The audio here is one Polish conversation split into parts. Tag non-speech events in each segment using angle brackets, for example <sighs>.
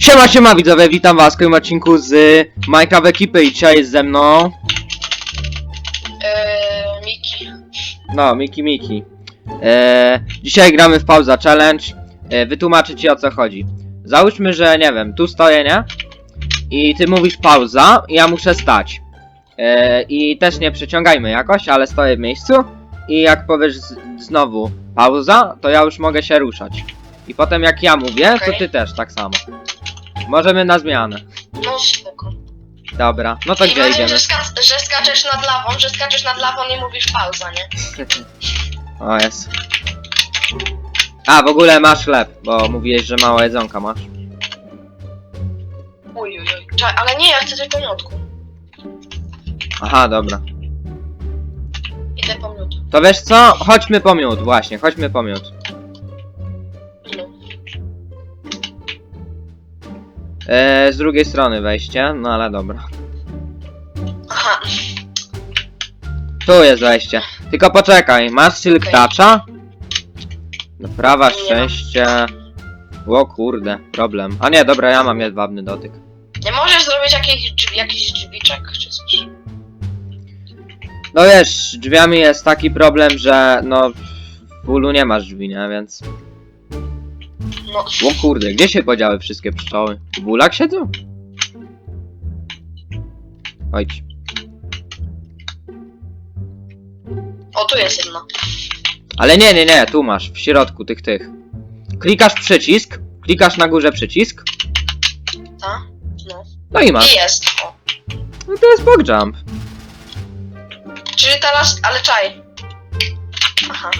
Siema, siema widzowie, witam was w kolejnym odcinku z Minecraft ekipy i dzisiaj jest ze mną, Eee, Miki. no, Miki Miki. E, dzisiaj gramy w Pauza Challenge, e, wytłumaczę ci o co chodzi. Załóżmy, że nie wiem, tu stoję, nie? I ty mówisz pauza i ja muszę stać. E, I też nie przeciągajmy jakoś, ale stoję w miejscu i jak powiesz znowu pauza, to ja już mogę się ruszać. I potem jak ja mówię, to Okej. ty też tak samo. Możemy na zmianę. No spoko. Dobra, no to I gdzie idziemy? że, że skaczesz nad lawą, że skaczesz nad lawą i mówisz pauza, nie? <laughs> O, jest. A, w ogóle masz chleb, bo mówiłeś, że mało jedzonka masz. Uj, uj, uj. Ale nie, ja chcę tylko miodku. Aha, dobra. Idę po miód. To wiesz co? Chodźmy po miód, właśnie, chodźmy po miód. E, z drugiej strony wejście, no ale dobra. Aha, Tu jest wejście. Tylko poczekaj, masz silk Okej. toucha? No, szczęście. O kurde, problem. A nie, dobra, ja mam jedwabny dotyk. nie możesz zrobić jakichś drzwi, jakichś drzwiczek czy coś? No wiesz, drzwiami jest taki problem, że no w ulu nie masz drzwi, nie? Więc... No, O kurde, gdzie się podziały wszystkie pszczoły? W ulach siedzą? Chodź. o tu jest jedna. Ale nie, nie, nie, tu masz, w środku tych, tych. Klikasz przycisk, klikasz na górze przycisk, Ta? No. no i masz. I jest. O. No to jest bug jump. Czyli teraz, ale czaj. Aha.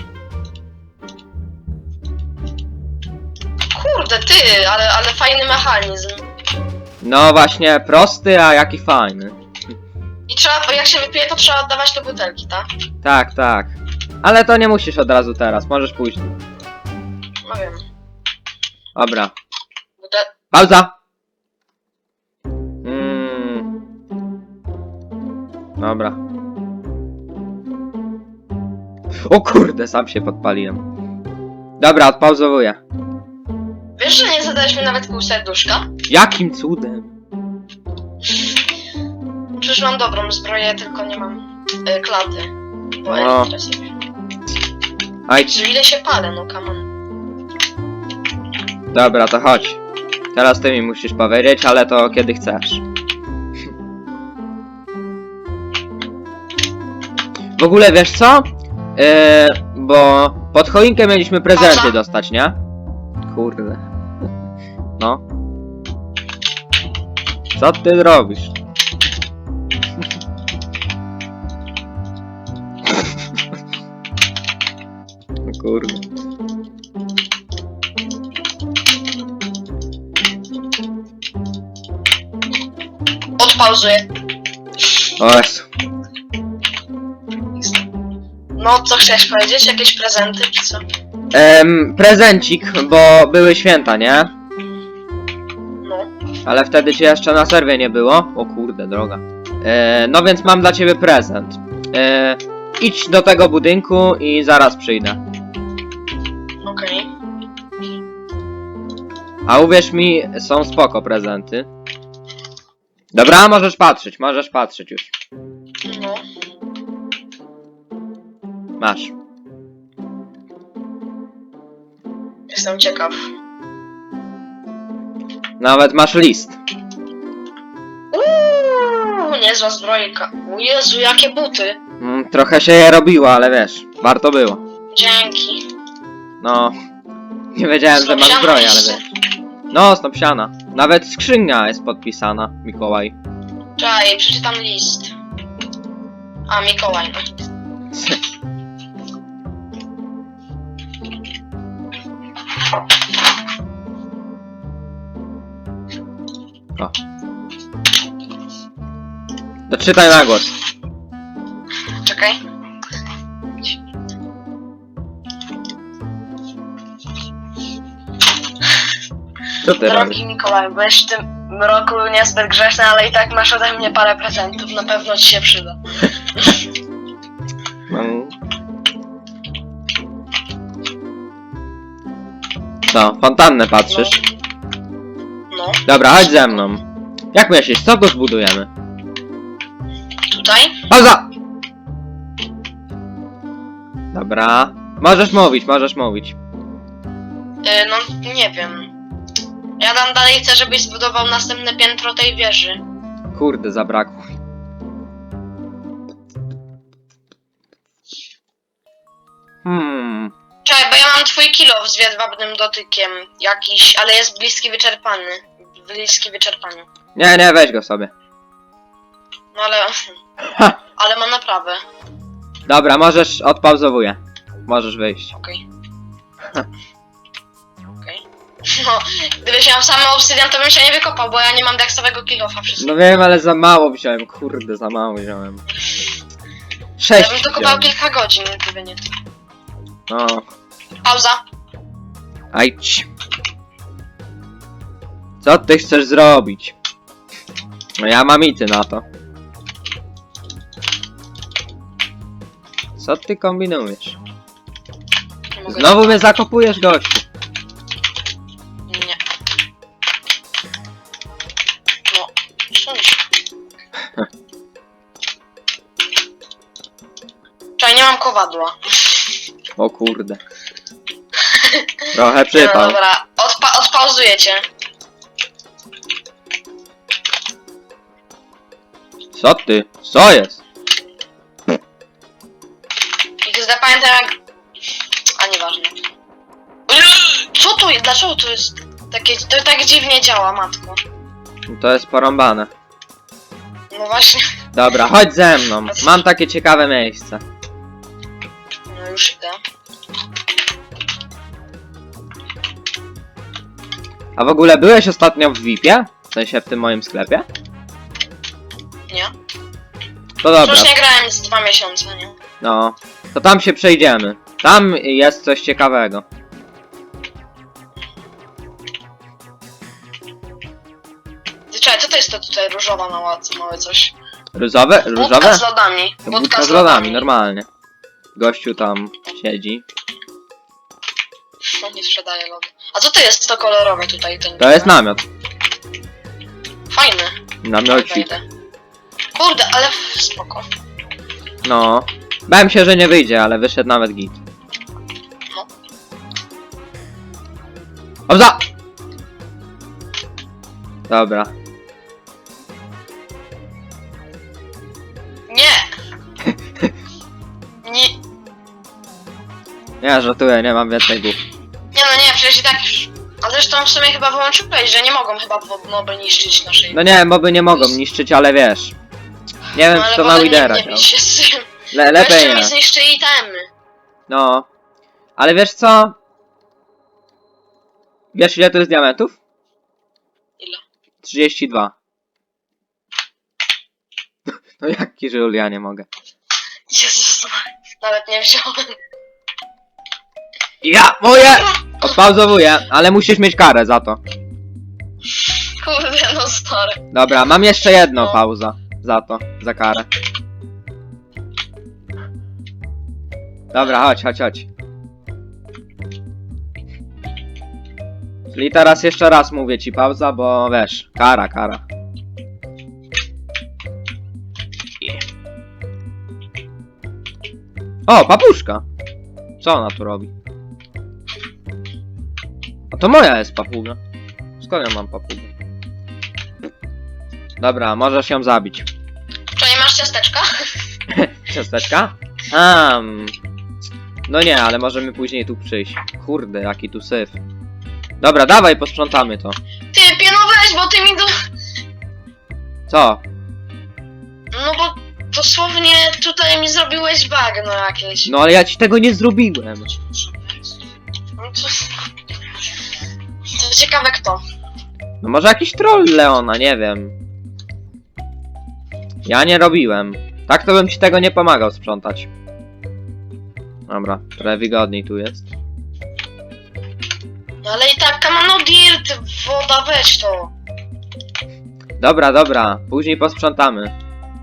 Kurde, ty, ale, ale fajny mechanizm. No właśnie, prosty, a jaki fajny. I trzeba, bo jak się wypije, to trzeba oddawać do butelki, tak? Tak, tak. Ale to nie musisz od razu teraz, możesz pójść. No wiem. Dobra, Budel... pauza! Mm. Dobra. O kurde, sam się podpaliłem. Dobra, odpauzowuję. Wiesz, że nie zadałeś mi nawet pół serduszka? Jakim cudem? Przecież mam dobrą zbroję, tylko nie mam y, klaty. Bo No. sobie. Aj, ile się palę, no come on. dobra, to chodź. Teraz ty mi musisz powiedzieć, ale to kiedy chcesz. W ogóle wiesz co? Yy, bo pod choinkę mieliśmy prezenty dostać, nie? Kurde. No. Co ty robisz? O Kurde. Odpauzuję. O Jezu. No, co chcesz powiedzieć? Jakieś prezenty, czy co? Em, prezencik, bo były święta, nie? Ale wtedy cię jeszcze na serwie nie było. O kurde, droga. E, no więc mam dla ciebie prezent. E, idź do tego budynku i zaraz przyjdę. Okej. A uwierz mi, są spoko prezenty. Dobra, możesz patrzeć, możesz patrzeć już. No. Masz. Jestem ciekaw. Nawet masz list. Uuu, niezła zbrojka. O Jezu, jakie buty. Mm, trochę się je robiło, ale wiesz, warto było. Dzięki. No, nie wiedziałem, że masz Snopsiana zbroję, ale jeszcze. wiesz. No, snopsiana. Nawet skrzynia jest podpisana, Mikołaj. Czekaj, przeczytam list. A, Mikołaj, no. <laughs> O. Doczytaj na głos. Czekaj. Co ty robisz? Drogi Mikołaj, byłeś w tym roku niezbyt grzeczny, ale i tak masz ode mnie parę prezentów. Na pewno ci się przyda. <laughs> Mam... Co, fontannę patrzysz? Dobra, chodź ze mną. Jak myślisz, co go zbudujemy? Tutaj? Pauza! Dobra. Możesz mówić, możesz mówić. E, no, nie wiem. Ja tam dalej chcę, żebyś zbudował następne piętro tej wieży. Kurde, zabrakło. Hmm. Czekaj, bo ja mam twój kilo z jedwabnym dotykiem jakiś, ale jest bliski wyczerpany. Bliski wyczerpaniu. Nie, nie, weź go sobie. No ale... Ha. Ale mam naprawę. Dobra, możesz, odpauzowuję. Możesz wyjść. Okej. Okej. No, gdybyś miał same obsydian, to bym się nie wykopał, bo ja nie mam deksowego kilofa wszystkiego. No wiem, ale za mało wziąłem, kurde, za mało wziąłem. Ja Sześć bym to kopał wziąłem. kilka godzin, gdyby nie to. No, Pauza. ajdź. Co ty chcesz zrobić? No ja mam ity na to. Co ty kombinujesz? Nie mogę. Znowu mnie zakopujesz, gościu. Nie. No. Czekaj, nie mam kowadła. O kurde. <laughs> Trochę No przypał. dobra, odpa odpauzuję cię. Co ty? Co jest? I gdy zapamiętam jak... A nieważne. Co tu jest? Dlaczego to jest takie... To tak dziwnie działa, matko. To jest porąbane. No właśnie. Dobra, chodź ze mną. Mam takie ciekawe miejsce. No już idę. A w ogóle byłeś ostatnio w VIP-ie? W sensie w tym moim sklepie? Nie? To dobra. Już nie grałem z dwa miesiące, nie? No. To tam się przejdziemy. Tam jest coś ciekawego. Czekaj, co to jest to tutaj różowa na łatce, małe coś? Różowe? Budka Różowe? z lodami. To budka z lodami, normalnie. Gościu tam siedzi. On <laughs> nie sprzedaje lody. A co to jest to kolorowe tutaj? Ten To jest namiot. Fajny. Namiocik. Wejdę. Kurde, ale spoko. No. Bałem się, że nie wyjdzie, ale wyszedł nawet git. No. Obza! Dobra. Nie! <laughs> Nie, Ja żartuję, nie mam więcej głów. nie no nie, przecież i tak już... A zresztą w sumie chyba wyłączyłeś, że nie mogą chyba moby niszczyć naszej... No nie, moby nie mogą niszczyć, ale wiesz. Nie wiem, No, ale czy to potem Widera nie, się z tym. Le lepiej Jeszcze nie. mi zniszczy itemy. No. Ale wiesz co? Wiesz ile to jest diamentów? Ile? 32. <laughs> No jaki żul, ja nie mogę. Jezus, nawet nie wziąłem. Ja! Moje! <laughs> Odpauzowuję, ale musisz mieć karę za to. Kurde, no sorry. Dobra, mam jeszcze jedno No. pauza. Za to, za karę. Dobra, chodź, chodź, chodź. Czyli teraz jeszcze raz mówię ci pauza, bo wiesz, kara, kara. O, papuszka! Co ona tu robi? A to moja jest papuga. Skąd ja mam papugę? Dobra, możesz ją zabić. Czyli masz ciasteczka? <laughs> Ciasteczka? Um. No nie, ale możemy później tu przyjść. Kurde, jaki tu syf. Dobra, dawaj, posprzątamy to. Ty, pieno weź, bo ty mi do... Co? No bo dosłownie tutaj mi zrobiłeś bagno jakieś. No ale ja ci tego nie zrobiłem. No to... To ciekawe kto. No może jakiś troll Leona, nie wiem. Ja nie robiłem. Tak to bym ci tego nie pomagał sprzątać. Dobra, trochę wygodniej tu jest. No ale i tak, kamano dirt, woda, weź to. Dobra, dobra, później posprzątamy.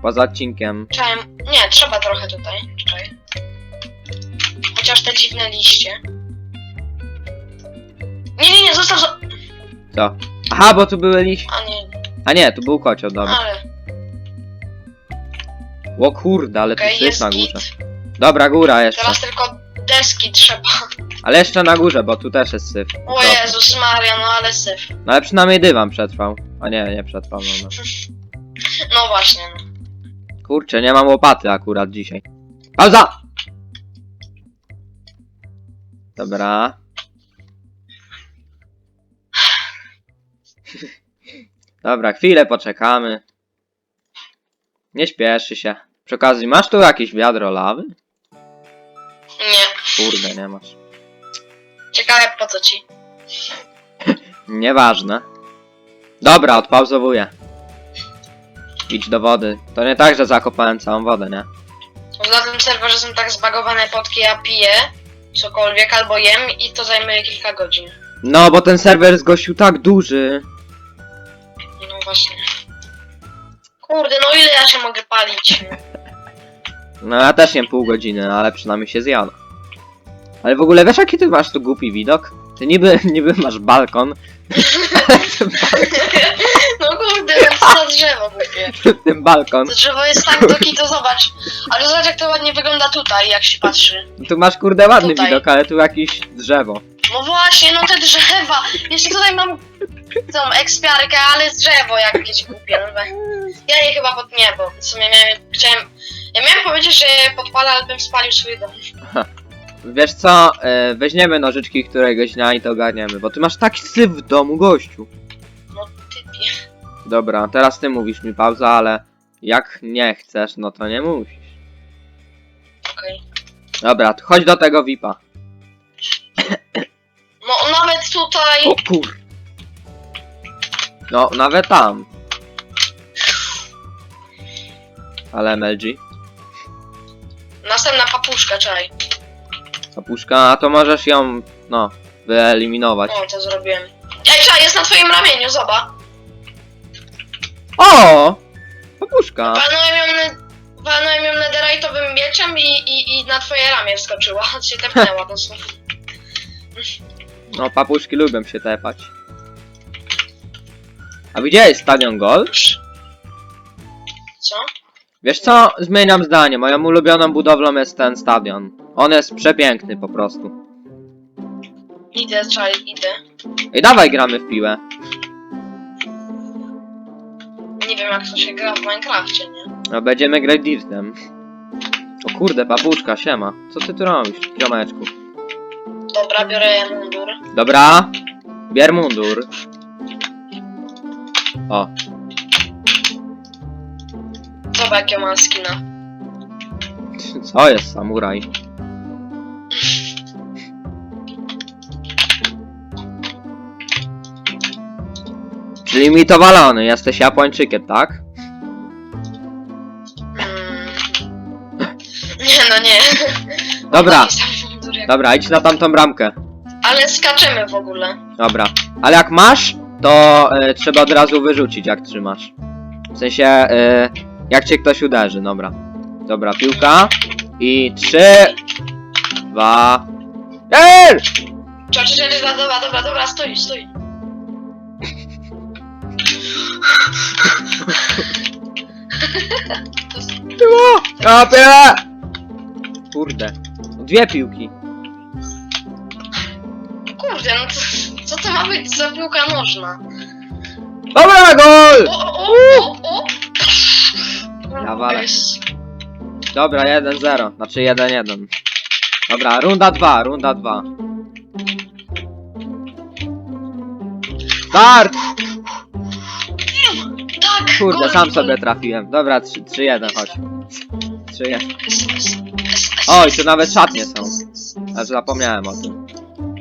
Poza odcinkiem. Czekaj, nie, trzeba trochę tutaj, czekaj. Chociaż te dziwne liście. Nie, nie, nie, zostaw, zo- Co? Aha, bo tu były liś... A nie, A nie, tu był kocioł, dobra. ale O kurde, ale tu okej, syf jest na git. górze. Dobra, góra jeszcze. Teraz tylko deski trzeba. Ale jeszcze na górze, bo tu też jest syf. O Jezus Maria, no ale syf. No ale przynajmniej dywan przetrwał. A nie, nie przetrwał, no, no. <laughs> No właśnie, no. Kurczę, nie mam łopaty akurat dzisiaj. Pauza! Dobra. <sighs> Dobra, chwilę poczekamy. Nie śpieszy się. Przy okazji, masz tu jakieś wiadro lawy? Nie. Kurde, nie masz. Ciekawe po co ci. <laughs> Nieważne. Dobra, odpauzowuję. Idź do wody. To nie tak, że zakopałem całą wodę, nie? Na tym serwerze są tak zbagowane potki, ja piję cokolwiek albo jem i to zajmuje kilka godzin. No, bo ten serwer gościu tak duży. No właśnie. Kurde, no ile ja się mogę palić? No ja też nie pół godziny, ale przynajmniej się zjada. Ale w ogóle wiesz jaki ty masz tu głupi widok? Ty niby, <laughs> niby masz balkon, <laughs> No kurde, co za drzewo głupie. <laughs> ten balkon. To drzewo jest tak do kitu, zobacz. Ale zobacz jak to ładnie wygląda tutaj, jak się patrzy. Tu masz kurde ładny Tutaj. widok, ale tu jakieś drzewo. No właśnie, no te drzewa. Jeszcze tutaj mam tą ekspiarkę, ale drzewo jakieś głupie. No we- ja je chyba pod niebo. W sumie miałem, chciałem... Ja miałem powiedzieć, że je podpalę, ale bym spalił swój dom. <laughs> Wiesz co, e, weźmiemy nożyczki któregoś dnia i to ogarniemy, bo ty masz taki syf w domu, gościu. No typie. Dobra, teraz ty mówisz mi pauza, ale jak nie chcesz, no to nie musisz. Okej. Dobra, to chodź do tego VIPa. <coughs> No nawet tutaj... O kur... No, nawet tam. <coughs> Ale MLG? Następna papuszka, czaj. Kapuszka, a to możesz ją, no, wyeliminować. O, to zrobiłem. Ej, czaj, jest na twoim ramieniu, zobacz. O! Kapuszka! Walnąłem ją, ne- walnąłem ją netherite'owym mieczem i, i, i na twoje ramię wskoczyła. <laughs> się tepnęła dosłownie. No, papuszki lubią się tepać. A widziałeś Stadion Gol? Co? Wiesz co? Zmieniam zdanie. Moją ulubioną budowlą jest ten stadion. On jest przepiękny po prostu. Idę, czaj, idę. Ej, dawaj gramy w piłę. Nie wiem jak to się gra w Minecrafcie, nie? No, będziemy grać Dirtem. O kurde, papuszka, siema. Co ty tu robisz, ziomeczku? Dobra, biorę mundur. Dobra. Bier mundur. O, Zobacz jakie ma skina. co jest samuraj? Czyli mi to walony, jesteś Japończykiem, tak? Mm. Nie no nie. Dobra, dobra, idź na tamtą bramkę. Ale skaczemy w ogóle. Dobra. Ale jak masz, to e, trzeba od razu wyrzucić, jak trzymasz. W sensie, e, jak cię ktoś uderzy, dobra. Dobra, piłka. I trzy, dwa. Czo, czo, dobra, dobra, dobra, stój, stój. Było! Kapie! Kurde. Dwie piłki. Kurde, no co, co to ma być za piłka nożna? Dobra, gol! O, o, o, o, o! Ja. Jest- Dobra, 1-0. Znaczy 1-1. Dobra, runda 2, runda 2. Start! Tak, Kurde, sam sobie trafiłem. Dobra, 3-1, chodź. 3-1. Es, es, es, es, Oj, tu nawet szatnie są. Aż zapomniałem o tym.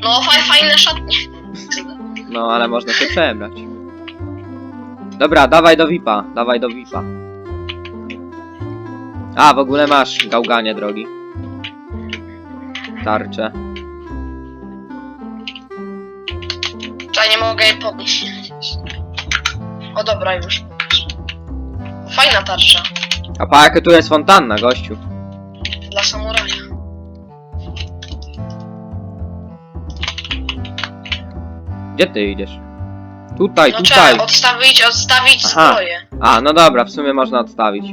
No, faj, fajne szatnie. No, ale można się przebrać. Dobra, dawaj do VIPa, dawaj do VIPa. A, w ogóle masz gałganie, drogi. Tarczę. Czaj, nie mogę jej podnieść. O dobra, już. Fajna tarcza. A pa, jakie tu jest fontanna, gościu. Dla samuraja. Gdzie ty idziesz? Tutaj, No tutaj. trzeba odstawić, odstawić Aha. zbroję. A, no dobra, w sumie można odstawić.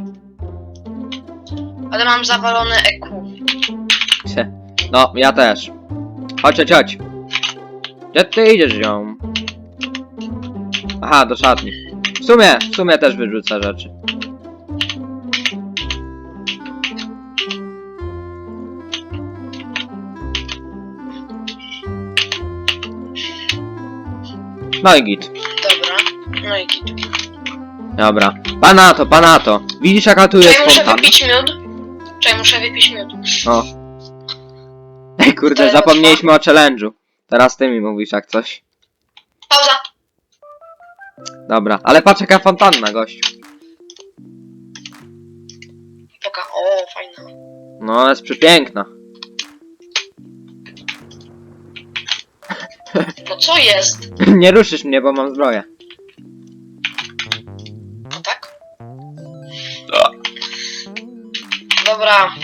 Ale mam zawalone EQ. No, ja też. Chodź, chodź, chodź. Gdzie ty idziesz, ją? Aha, do szatni. W sumie, w sumie też wyrzucę rzeczy. No i git. Dobra. No i git. Dobra. Panato, panato. Widzisz jaka tu jest muszę fontanna? wypić miód. Czekaj, muszę wypić miód. O. Ej, kurde, zapomnieliśmy o challenge'u. Teraz ty mi mówisz jak coś. Pauza. Dobra, ale patrz jaka fontanna, gościu. Poka. O, fajna. No, jest przepiękna. No co jest? <laughs> Nie ruszysz mnie, bo mam zbroję. Dobra.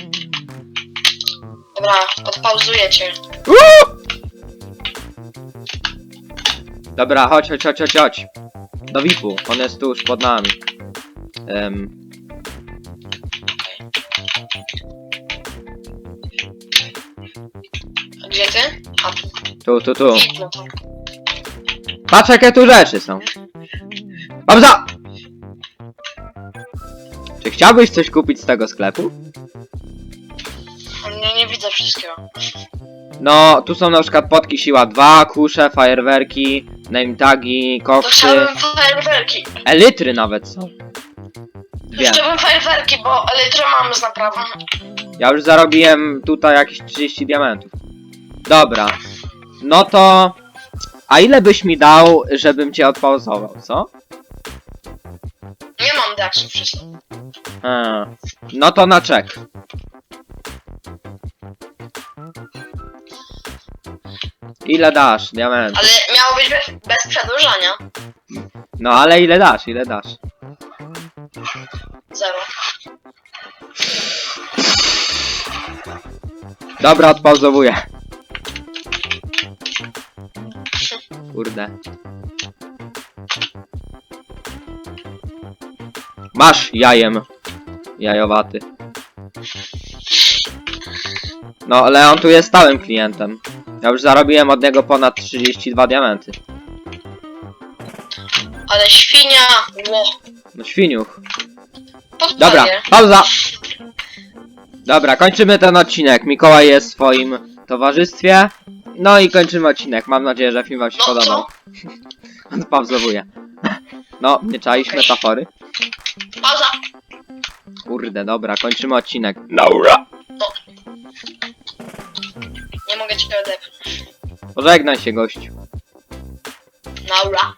Dobra, odpauzuję cię. Dobra, chodź, chodź, chodź, chodź, chodź. Do VIP-u, on jest tuż pod nami. A gdzie ty? A tu. tu, tu, tu. Widno to. Patrz jakie tu rzeczy są. Babza! Czy chciałbyś coś kupić z tego sklepu? Widzę wszystkiego. No, tu są na przykład potki siła 2, kusze, fajerwerki, name tagi, To koksy, chciałbym fajerwerki. elitry nawet są. Dwie. chciałbym fajerwerki, bo elytrę mamy z naprawą. Ja już zarobiłem tutaj jakieś 30 diamentów. Dobra. No to... A ile byś mi dał, żebym cię odpauzował, co? Nie mam wszystko. A, no to na czek. Ile dasz, diament? Ale miało być bez, bez przedłużania. No ale ile dasz, ile dasz? Zero. Dobra, odpauzowuję. Kurde. Masz jajem. Jajowaty. No, Leon tu jest stałym klientem. Ja już zarobiłem od niego ponad 32 diamenty. Ale świnia. Ło. No świniuch. Dobra, pauza! Dobra, kończymy ten odcinek. Mikołaj jest w swoim towarzystwie. No i kończymy odcinek. Mam nadzieję, że film wam się No, podobał. <laughs> Odpauzowuję. <laughs> No, nie czaisz metafory? Pauza. Kurde, dobra, kończymy odcinek. Naura! mogę cię odepchnąć. Pożegnaj się, gościu. Naura.